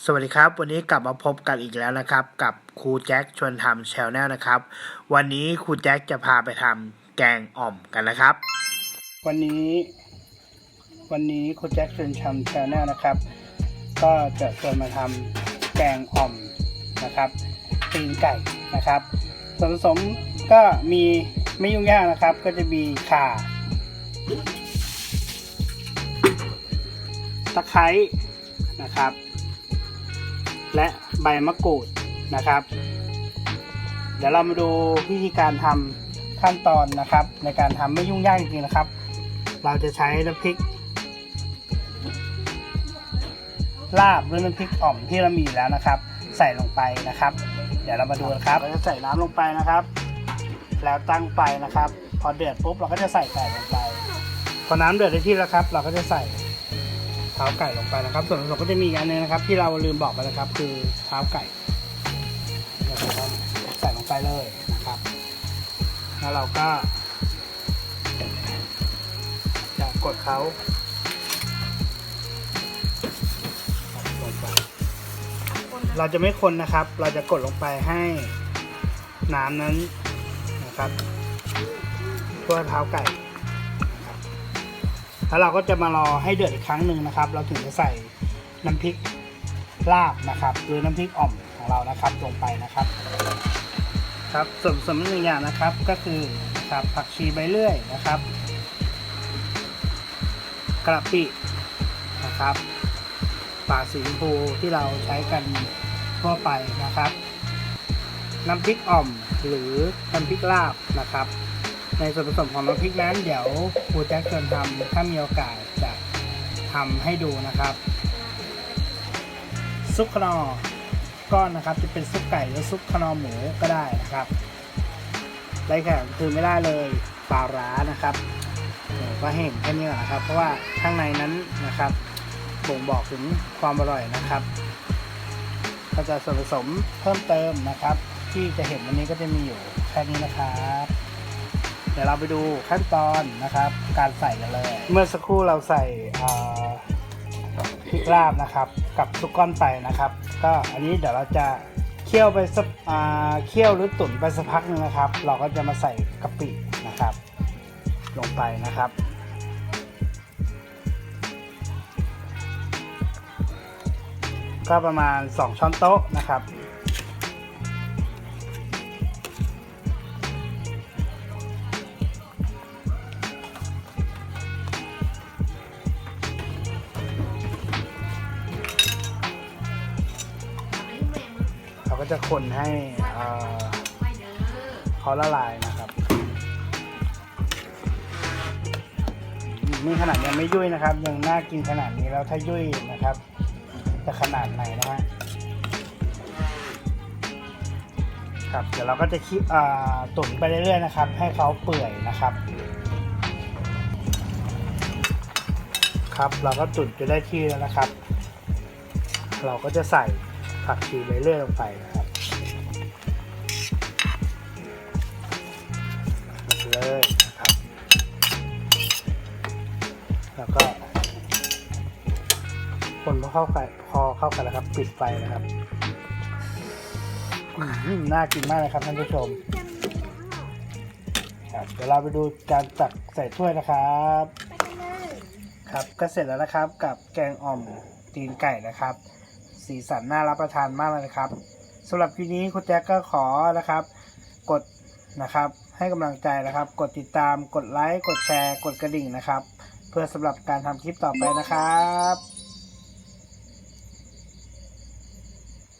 สวัสดีครับ วันนี้กลับมาพบกันอีกแล้วนะครับ กับครูแจ็คชวนทำแชนแนลนะครับ วันนี้ครูแจ็คจะพาไปทำแกงอ่อมกันนะครับ วันนี้ วันนี้ครูแจ็คชวนทำแชนแนลนะครับ ก็จะชวนมาทำแกงอ่อมนะครับตีนไก่นะครับส่วนผสมก็มีไม่ยุ่งยากนะครับ ก็จะมีข่าตะไคร้นะครับ และใบมะกรูดนะครับ เดี๋ยวเรามาดูวิธีการทำขั้นตอนนะครับ ในการทำไม่ยุ่งยากจริงๆนะครับ เราจะใช้น้ำพริก ลาบหรือน้ำพริกอ่อมที่เรามีอยู่แล้วนะครับ ใส่ลงไปนะครับ เดี๋ยวเรามาดูนะครับเราจะใส่น้ำลงไปนะครับ แล้วตั้งไฟนะครับ พอเดือดปุ๊บเราก็จะใส่ไก่ลงไปพอน้ำเดือดได้ที่แล้วครับ เราก็จะใส่ เท้าไก่ลงไปนะครับ ส่วนผสมก็จะมีอีกอันนึงนะครับ ที่เราลืมบอกไปนะครับ คือเท้าไก่นะครับใส่ลงไปเลยนะครับ แล้วเราก็จะกดเขาลงไปเราจะไม่คนนะครับ เราจะกดลงไปให้น้ำนั้นนะครับทั่วเท้าไก่ แล้วเราก็จะมารอให้เดือดอีกครั้งหนึ่งนะครับ เราถึงจะใส่น้ำพริกลาบนะครับหรือน้ำพริกอ่อมของเรานะครับลงไปนะครับ ครับส่วนผสมหนึ่งอย่างนะครับก็คือครับผักชีใบเลื่อยนะครับกระปินะครับป่าสีชมพูที่เราใช้กันทั่วไปนะครับ น้ำพริกอ่อมหรือน้ำพริกลาบนะครับ ในส่วนผสมของน้ำพริกนั้นเดี๋ยวครูแจ็คชวนทำถ้ามีโอกาสจะทำให้ดูนะครับ ซุปขนอก้อนนะครับ จะเป็นซุปไก่หรือซุปขนอหมูก็ได้นะครับไรแข็งคือไม่ได้เลยปลาร้านะครับก็เห็นแค่นี้แหละนะครับ เพราะว่าข้างในนั้นนะครับบ่งบอกถึงความอร่อยนะครับ ก็จะส่วนผสมเพิ่มเติมนะครับ ที่จะเห็นวันนี้ก็จะมีอยู่แค่นี้นะครับ เดี๋ยวเราไปดูขั้นตอนนะครับ การใส่กันเลย เมื่อสักครู่เราใส่พริกลาบนะครับ กับทุกก้อนไปนะครับ ก็อันนี้เดี๋ยวเราจะเคี่ยวไปสักเคี่ยวหรือตุ๋นไปสักพักหนึงนะครับ เราก็จะมาใส่กะปินะครับ ลงไปนะครับก็ประมาณ 2 ช้อนโต๊ะนะครับ จะคนให้เขาละลายนะครับ นี่ขนาดยังไม่ยุ่ยนะครับ ยังน่ากินขนาดนี้แล้วถ้ายุ่ยนะครับ จะขนาดไหนนะฮะครับเดี๋ยวเราก็จะคิดตุ๋นไปเรื่อยๆนะครับ ให้เขาเปื่อยนะครับ ครับเราก็ตุ๋นจนได้ที่แล้วนะครับ เราก็จะใส่ผักชีใบเลื่อยลงไปนะครับ เข้ากันพอเข้ากันแล้วครับ ปิดไฟนะครับอื้อหือน่ากินมากเลยครับท่านผู้ชมครับเดี๋ยวเราไปดูการตักใส่ถ้วยนะครับ ครับก็เสร็จแล้วนะครับกับแกงอ่อมตีนไก่นะครับ สีสันน่ารับประทานมากเลยนะครับสำหรับคลิปนี้คุณแจ็คก็ขอนะครับ กดนะครับ ให้กำลังใจนะครับ กดติดตามกดไลค์กดแชร์ กดกระดิ่งนะครับ เพื่อสำหรับการทำคลิปต่อไปนะครับ